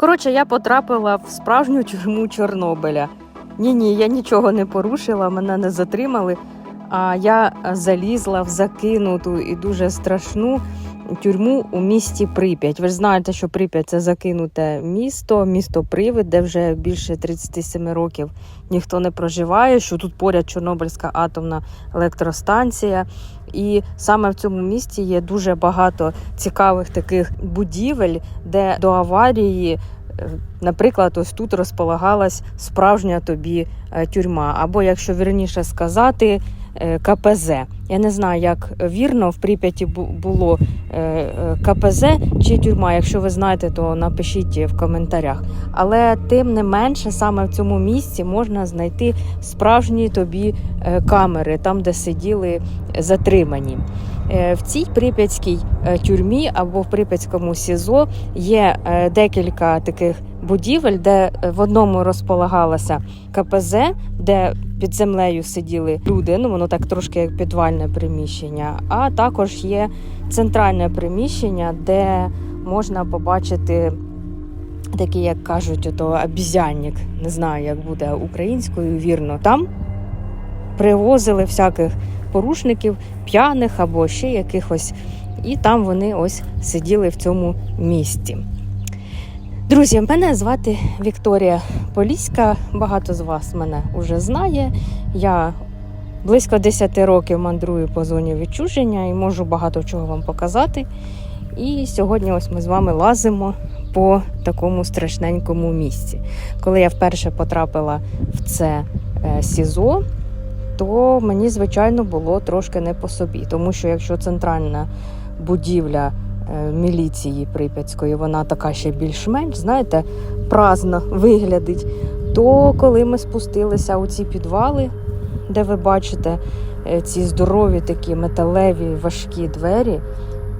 Коротше, я потрапила в справжню тюрму Чорнобиля. Ні, ні, я нічого не порушила, мене не затримали. А я залізла в закинуту і дуже страшну тюрму у місті Прип'ять. Ви ж знаєте, що Прип'ять це закинуте місто, місто Привид, де вже більше 37 років ніхто не проживає. Що тут поряд Чорнобильська атомна електростанція. І саме в цьому місті є дуже багато цікавих таких будівель, де до аварії. е, Наприклад, ось тут розполагалась справжня тобі е, тюрма, або, якщо вірніше сказати, КПЗ. Я не знаю, як вірно в Прип'яті було е, е, КПЗ чи тюрма. Якщо ви знаєте, то напишіть в коментарях. Але тим не менше, саме в цьому місці можна знайти справжні тобі е, камери, там, де сиділи затримані. Е, В цій прип'ятській е, тюрмі або в прип'ятському СІЗО є е, декілька таких будівель, де е, в одному розполагалося КПЗ, де під землею сиділи люди. Ну воно так трошки як підвальне приміщення. А також є центральне приміщення, де можна побачити такий, як кажуть, ото обізянник. Не знаю, як буде українською вірно. Там привозили всяких порушників, п'яних або ще якихось. І там вони ось сиділи в цьому місті. Друзі, мене звати Вікторія Поліська. Багато з вас мене вже знає. Я близько 10 років мандрую по зоні відчуження і можу багато чого вам показати. І сьогодні ось ми з вами лазимо по такому страшненькому місці. Коли я вперше потрапила в це е, СІЗО, то мені, звичайно, було трошки не по собі, тому що якщо центральна будівля е, міліції Прип'ятської, вона така ще більш-менш, знаєте, праздно виглядить, то коли ми спустилися у ці підвали, де ви бачите е, ці здорові такі металеві важкі двері,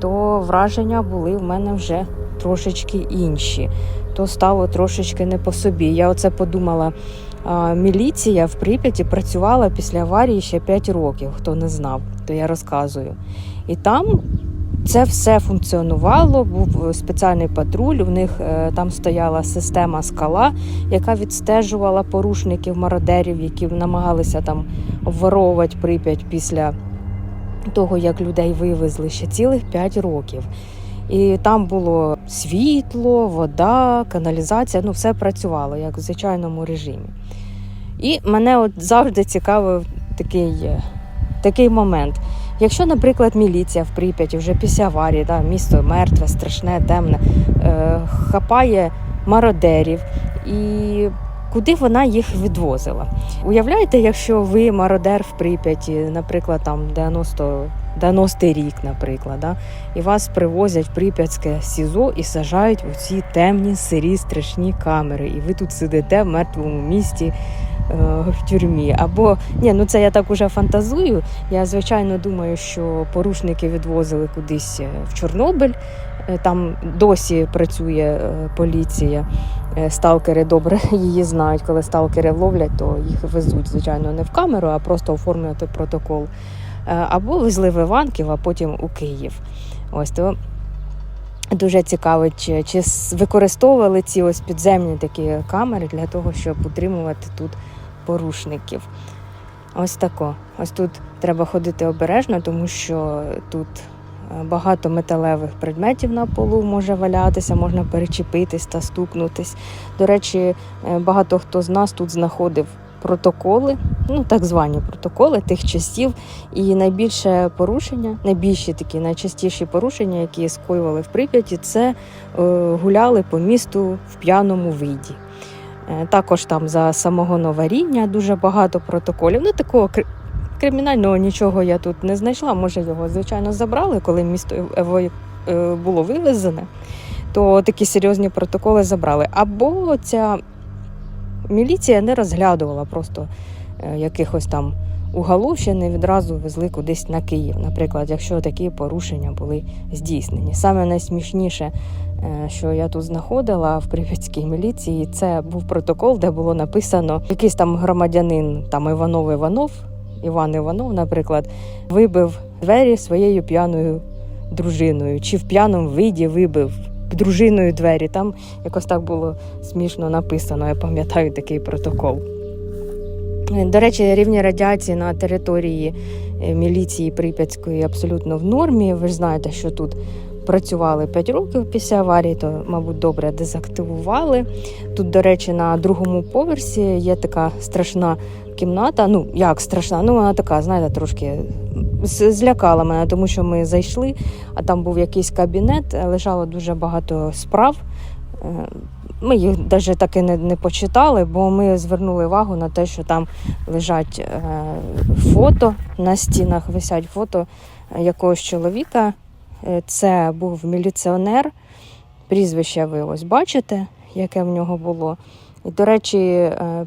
то враження були в мене вже трошечки інші. То стало трошечки не по собі. Я оце подумала. Міліція в Прип'яті працювала після аварії ще 5 років, хто не знав, то я розказую. І там це все функціонувало, був спеціальний патруль. У них е, там стояла система скала, яка відстежувала порушників мародерів, які намагалися там обворовувати Прип'ять після того, як людей вивезли ще цілих 5 років. І там було світло, вода, каналізація, ну все працювало як в звичайному режимі. І мене от завжди цікавив такий, е, такий момент. Якщо, наприклад, міліція в Прип'яті вже після аварії, да, місто мертве, страшне, темне, е, хапає мародерів і куди вона їх відвозила? Уявляєте, якщо ви мародер в Прип'яті, наприклад, там 90 90-й рік, наприклад, да, і вас привозять в Прип'ятське СІЗО і сажають у ці темні, сирі, страшні камери, і ви тут сидите в мертвому місті в тюрмі. Або ні, ну це я так уже фантазую. Я звичайно думаю, що порушники відвозили кудись е, в Чорнобиль. Е, Там досі працює е, поліція. Е, Сталкери добре її знають. Коли сталкери ловлять, то їх везуть, звичайно, не в камеру, а просто оформлювати протокол. Е, Або везли в Іванків, а потім у Київ. Ось то дуже цікаво, чи, чи використовували ці ось підземні такі камери для того, щоб утримувати тут порушників. Ось тако. Ось тут треба ходити обережно, тому що тут е, багато металевих предметів на полу може валятися, можна перечепитись та стукнутись. До речі, е, багато хто з нас тут знаходив протоколи, ну так звані протоколи тих часів. І найбільше порушення, найбільші такі найчастіші порушення, які скоювали в Прип'яті, це е, гуляли по місту в п'яному виді. Е, Також там за самого новаріння дуже багато протоколів. Ну такого кримінального нічого я тут не знайшла. Може, його звичайно забрали, коли місто е, було вивезене, то такі серйозні протоколи забрали. Або ця міліція не розглядувала просто якихось там уголовщини, відразу везли кудись на Київ. Наприклад, якщо такі порушення були здійснені. Саме найсмішніше, е, що я тут знаходила в Прип'ятській міліції, це був протокол, де було написано якийсь там громадянин, там Іванов Іванов, Іван Іванов, наприклад, вибив двері своєю п'яною дружиною, чи в п'яному виді вибив дружиною двері. Там якось так було смішно написано. Я пам'ятаю такий протокол. Е, До речі, рівні радіації на території е, міліції Прип'ятської абсолютно в нормі. Ви ж знаєте, що тут працювали 5 років після аварії, то, мабуть, добре дезактивували. Тут, до речі, на другому поверсі є така страшна кімната. Ну, як страшна? Ну, вона така, знаєте, трошки злякала мене, тому що ми зайшли, а там був якийсь кабінет, е, лежало дуже багато справ. Ми їх навіть так і не, не почитали, бо ми звернули увагу на те, що там лежать е, фото на стінах, висять фото е, якогось чоловіка. Е, Це був міліціонер. Прізвище ви ось бачите, яке в нього було. І, до речі, е,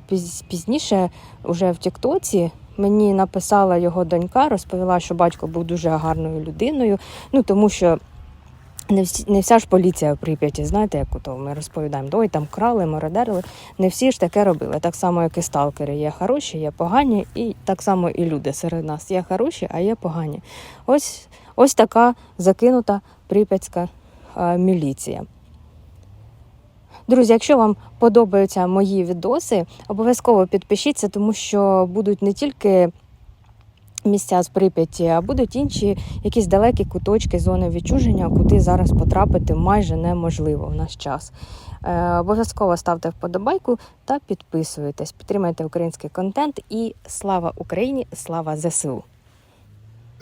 пізніше, вже в Тіктоці, мені написала його донька, розповіла, що батько був дуже гарною людиною. Ну тому що не, всі, не вся ж поліція в Прип'яті, знаєте, як ото ми розповідаємо, ой, там крали, мародерили. Не всі ж таке робили. Так само, як і сталкери. Є хороші, є погані, і так само і люди серед нас. Є хороші, а є погані. Ось, ось така закинута прип'ятська е, міліція. Друзі, якщо вам подобаються мої відоси, обов'язково підпишіться, тому що будуть не тільки місця з Прип'яті, а будуть інші якісь далекі куточки зони відчуження, куди зараз потрапити майже неможливо в наш час. Е, обов'язково ставте вподобайку та підписуйтесь, підтримайте український контент і слава Україні, слава ЗСУ!